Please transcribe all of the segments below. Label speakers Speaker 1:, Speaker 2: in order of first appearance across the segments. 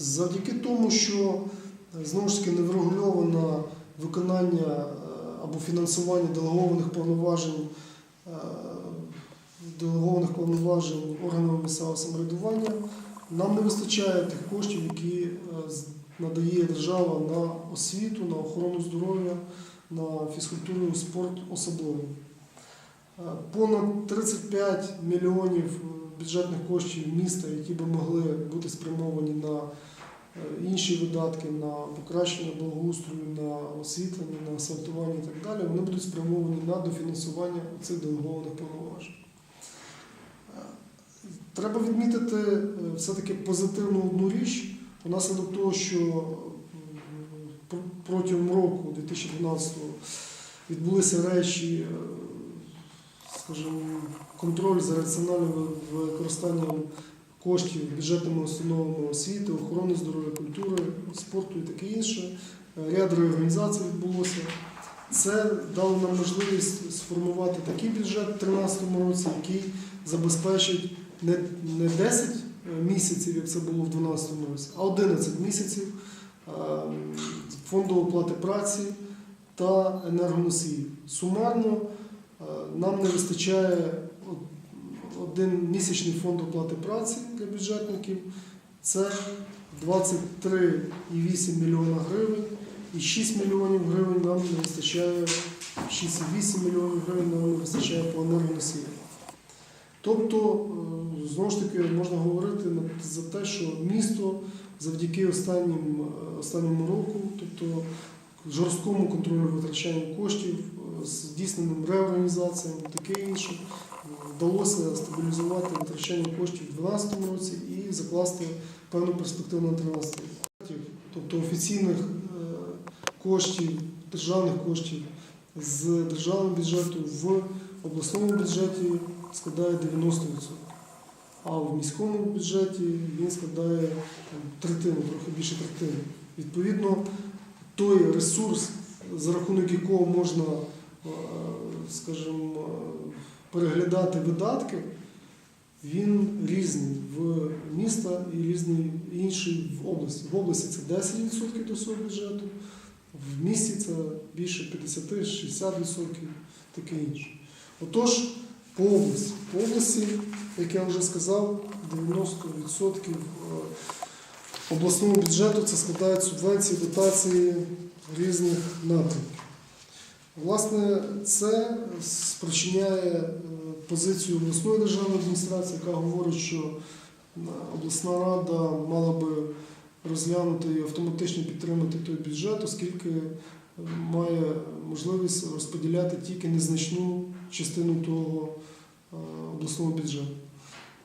Speaker 1: Завдяки тому, що е, знову ж таки не врегульовано виконання е, або фінансування делегованих повноважень, е, делегованих повноважень органами місцевого самоврядування, нам не вистачає тих коштів, які надає держава на освіту, на охорону здоров'я, на фізкультуру і спорт особливо. Понад 35 мільйонів бюджетних коштів міста, які би могли бути спрямовані на е, інші видатки, на покращення благоустрою, на освітлення, на асфальтування і так далі, вони будуть спрямовані на дофінансування цих делегованих повноважень. Е, Треба відмітити е, все-таки позитивну одну річ, внаслідок того, що протягом року 2012 відбулися речі, скажімо, контроль за раціональним використанням коштів бюджетними установами освіти, охорони здоров'я, культури, спорту і таке інше. Е, Ряд реорганізацій відбулося. Це дало нам можливість сформувати такий бюджет у 2013 році, який забезпечить не, не 10 місяців, як це було в 2012 році, а 11 місяців е, фонду оплати праці та енергоносіїв. Сумарно е, нам не вистачає один місячний фонд оплати праці для бюджетників. Це 23,8 мільйона гривень і 6 мільйонів гривень нам не вистачає, 6,8 мільйонів гривень нам не вистачає по енергоносіям. Тобто, е, знову ж таки, можна говорити за те, що місто завдяки останнім, е, останньому року, тобто жорсткому контролю витрачання коштів, е, здійсненим реорганізаціям, таке інше, е, вдалося стабілізувати витрачання коштів у 2012 році і закласти певну перспективу на 2013 рік. Тобто офіційних е, коштів, державних коштів з державного бюджету в обласному бюджеті складає 90%. А в міському бюджеті він складає там, третину, трохи більше третини. Відповідно, той ресурс, за рахунок якого можна, е, скажімо, е, переглядати видатки, він різний в міста і різний інший в області. В області це 10% до свого бюджету, в місті це більше 50-60%, таке інше. Отож, по області. По області, як я вже сказав, 90% обласного бюджету це складають субвенції, дотації різних напрямків. Власне, це спричиняє е, позицію обласної державної адміністрації, яка говорить, що обласна рада мала би розглянути і автоматично підтримати той бюджет, оскільки е, має можливість розподіляти тільки незначну частину того е, обласного бюджету.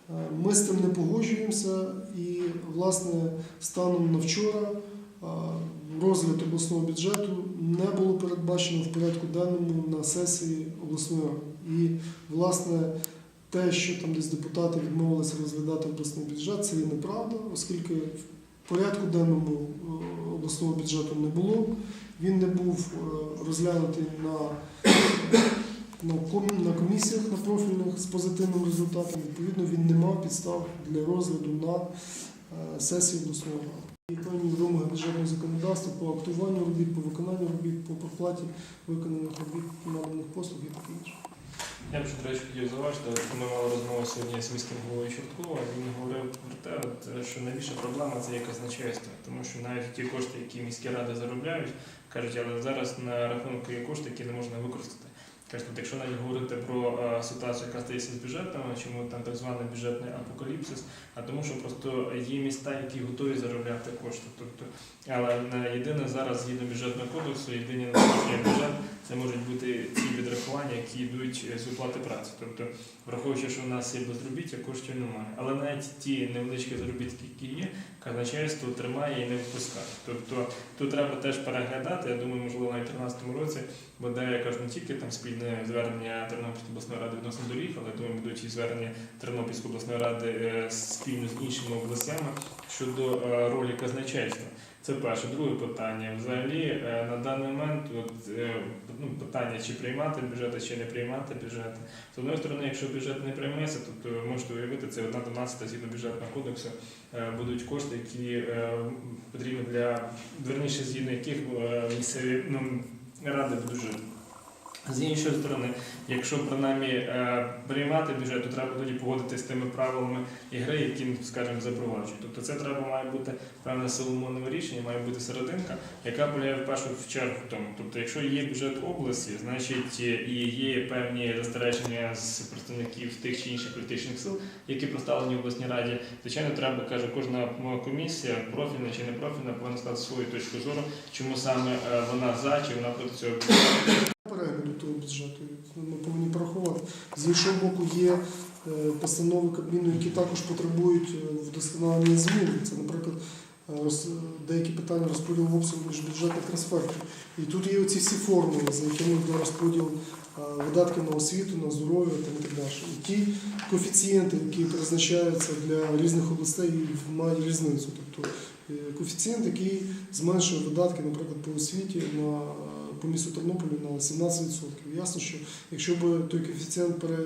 Speaker 1: Е, Ми з тим не погоджуємося і, власне, станом на вчора е, розгляд обласного бюджету не було передбачено в порядку денному на сесії обласної. І, власне, те, що там десь депутати відмовилися розглядати обласний бюджет, це є неправда, оскільки в порядку денному е, обласного бюджету не було. Він не був розглянутий на, на, ком- на комісіях на профільних з позитивним результатом. Відповідно, він не мав підстав для розгляду на е, сесії обласної ради. І певні вимоги бюджетного законодавства по актуванню робіт, по виконанню робіт, по проплаті виконаних робіт, наданих послуг і таке інше.
Speaker 2: Я б ще, до речі, хотів зауважити, ми мали розмову сьогодні з міським головою Чорткова, він говорив про те, що найбільша проблема це є казначейство, тому що навіть ті кошти, які міські ради заробляють, кажуть, але зараз на рахунку є кошти, які не можна використати. От якщо навіть говорити про е, ситуацію, яка стається з бюджетами, чому там так званий бюджетний апокаліпсис, а тому, що просто є міста, які готові заробляти кошти. Тобто, але е, єдине зараз згідно бюджетного кодексу, єдині на бюджет це можуть бути ті відрахування, які йдуть е, з оплати праці. Тобто, враховуючи, що в нас є безробіття, коштів немає. Але навіть ті невеличкі заробітки, які є, казначейство тримає і не випускає. Тобто тут треба теж переглядати. Я думаю, можливо, на 2013 році буде я кажу не тільки там спільне звернення Тернопільської обласної ради відносно доріг, але думаю, будуть і звернення Тернопільської обласної ради е, спільно з іншими областями щодо е, ролі казначейства. Це перше. Друге питання. Взагалі, е, на даний момент от, е, ну, питання, чи приймати бюджети, чи не приймати бюджети. З одної сторони, якщо бюджет не прийметься, то, то можете уявити, це одна 12 згідно бюджетного кодексу е, будуть кошти, які потрібні для верніше, згідно яких місцеві ну, ради будуть жити. З іншої сторони, якщо принаймні е, приймати бюджет, то треба тоді погодити з тими правилами ігри, які, скажімо, запроваджують. Тобто це треба має бути певне силомовне рішення, має бути серединка, яка полягає в першу чергу в тому. Тобто, якщо є бюджет області, значить е, і є певні застереження з представників тих чи інших політичних сил, які представлені в обласній раді, звичайно, треба каже, кожна комісія, профільна чи не профільна, повинна сказати свою точку зору, чому саме е, вона за чи вона проти цього
Speaker 1: перегляду того бюджету. Ми повинні порахувати. З іншого боку, є е, постанови Кабміну, які також потребують е, вдосконалення змін. Це, наприклад, е, деякі питання розподілу обсягу міжбюджетних трансфертів. І тут є оці всі формули, за якими йде розподіл е, видатків на освіту, на здоров'я і так далі. І ті коефіцієнти, які призначаються для різних областей, мають різницю. Тобто коефіцієнт, який зменшує видатки, наприклад, по освіті на по місту Тернополі на 17%. Ясно, що якщо б той коефіцієнт пере,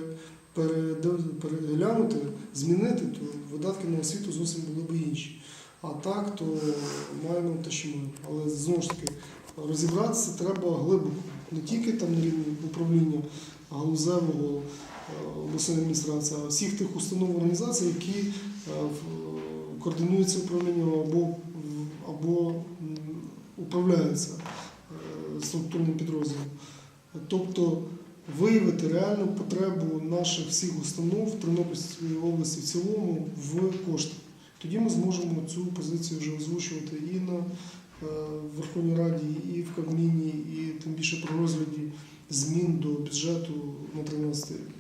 Speaker 1: переде- переглянути, змінити, то видатки на освіту зовсім були б інші. А так, то маємо те, що маємо. Але знову ж таки, розібратися треба глибоко, не тільки там на рівні управління галузевого е, обласної адміністрації, а всіх тих установ організацій, які е, координуються управлінням або, або управляються структурним підрозділом. Тобто виявити реальну потребу наших всіх установ Тернопільської області в цілому в коштах. Тоді ми зможемо цю позицію вже озвучувати і на е, Верховній Раді, і в Кабміні, і тим більше при розгляді змін до бюджету на 13 рік.